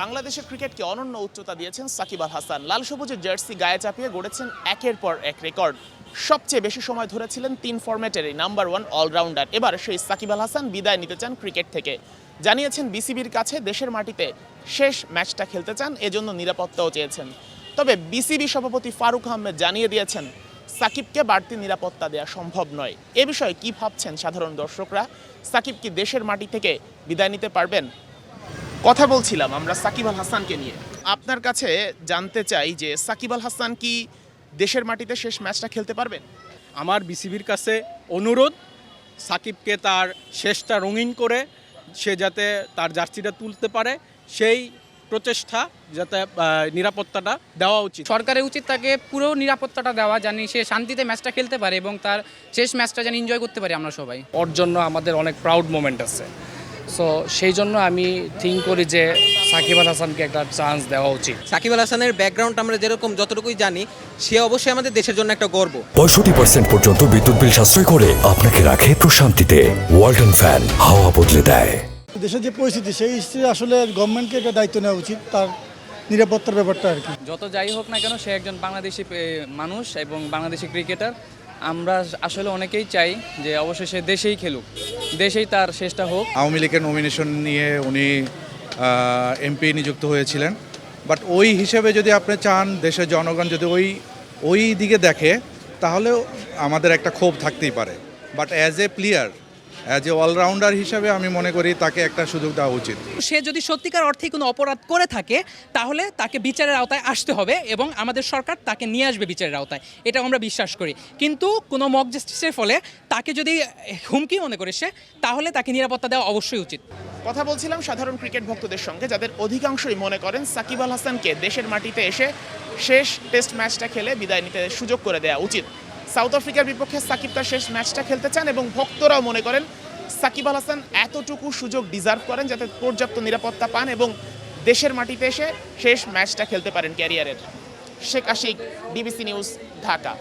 বাংলাদেশের ক্রিকেটকে অনন্য উচ্চতা দিয়েছেন সাকিব আল হাসান। লাল সবুজের জার্সি গায়ে চাপিয়ে গড়েছেন একের পর এক রেকর্ড। সবচেয়ে বেশি সময় ধরেছিলেন তিন ফরম্যাটের এই নাম্বার ওয়ান অলরাউন্ডার এবার সেই সাকিব আল হাসান বিদায় নিতে চান ক্রিকেট থেকে। জানিয়েছেন বিসিবির কাছে দেশের মাটিতে শেষ ম্যাচটা খেলতে চান, এজন্য নিরাপত্তাও চেয়েছেন। তবে বিসিবি সভাপতি ফারুক আহমেদ জানিয়ে দিয়েছেন, সাকিবকে বাড়তি নিরাপত্তা দেওয়া সম্ভব নয়। এ বিষয়ে কি ভাবছেন সাধারণ দর্শকরা? সাকিব কি দেশের মাটি থেকে বিদায় নিতে পারবেন? কথা বলছিলাম আমরা সাকিব আল হাসানকে নিয়ে। আপনার কাছে জানতে চাই যে সাকিব আল হাসান কি দেশের মাটিতে শেষ ম্যাচটা খেলতে পারবেন? আমার বিসিবির কাছে অনুরোধ সাকিবকে তার শেষটা রঙিন করে সে যাতে তার জার্সিটা তুলতে পারে সেই প্রচেষ্টা যাতে নিরাপত্তাটা দেওয়া উচিত। সরকারের উচিত তাকে পুরো নিরাপত্তাটা দেওয়া জানি সে শান্তিতে ম্যাচটা খেলতে পারে এবং তার শেষ ম্যাচটা যেন এনজয় করতে পারি আমরা সবাই। ওর জন্য আমাদের অনেক প্রাউড মোমেন্ট আছে। সো সেই জন্য আমি থিঙ্ক করি যে সাকিব আল হাসানকে একটা চান্স দেওয়া উচিত। সাকিব আল হাসানের ব্যাকগ্রাউন্ড আমরা যেরকম যতটুকুই জানি সে অবশ্যই আমাদের দেশের জন্য একটা গর্ব। পঁয়ষট্টি পার্সেন্ট পর্যন্ত বিদ্যুৎ বিল সাশ্রয় করে আপনাকে রাখে প্রশান্তিতে। ওয়ালটন ফ্যান হাওয়া বদলে দেয়। দেশের যে পরিস্থিতি সেই হিসেবে আসলে গভর্নমেন্টকে একটা দায়িত্ব নেওয়া উচিত তার নিরাপত্তার ব্যাপারটা আর কি। যত যাই হোক না কেন সে একজন বাংলাদেশি মানুষ এবং বাংলাদেশি ক্রিকেটার আমরা আসলে অনেকেই চাই যে অবশ্যই সে দেশেই খেলুক। দেশেই তার শেষটা হোক। আওয়ামী লীগের নমিনেশন নিয়ে উনি এমপি নিযুক্ত হয়েছিলেন। বাট ওই হিসেবে যদি আপনি চান দেশের জনগণ যদি ওই ওই দিকে দেখে, তাহলেও আমাদের একটা ক্ষোভ থাকতেই পারে। But as a player as a allrounder হিসাবে আমি মনে করি তাকে একটা সুযোগ দেওয়া উচিত। সে যদি সত্যিকার অর্থে কোনো অপরাধ করে থাকে তাহলে তাকে বিচারের আওতায় আসতে হবে এবং আমাদের সরকার তাকে নিয়ে আসবে বিচারের আওতায়। এটা আমরা বিশ্বাস করি। কিন্তু কোনো মক জাস্টিসের ফলে তাকে যদি হুমকি মনে করে সে তাহলে তাকে নিরাপত্তা দেওয়া অবশ্যই উচিত। কথা বলছিলাম সাধারণ ক্রিকেট ভক্তদের সঙ্গে যাদের অধিকাংশই মনে করেন সাকিব আল হাসানকে দেশের মাটিতে এসে শেষ টেস্ট ম্যাচটা খেলে বিদায় নিতে সুযোগ করে দেওয়া উচিত। সাউথ আফ্রিকার বিপক্ষে সাকিব তার শেষ ম্যাচটা খেলতে চান এবং ভক্তরাও মনে করেন সাকিব আল হাসান এতটুকু সুযোগ ডিজার্ভ করেন যাতে পর্যাপ্ত নিরাপত্তা পান এবং দেশের মাটিতে এসে শেষ ম্যাচটা খেলতে পারেন ক্যারিয়ারের। Sheikh Ashiq DBC news, Dhaka.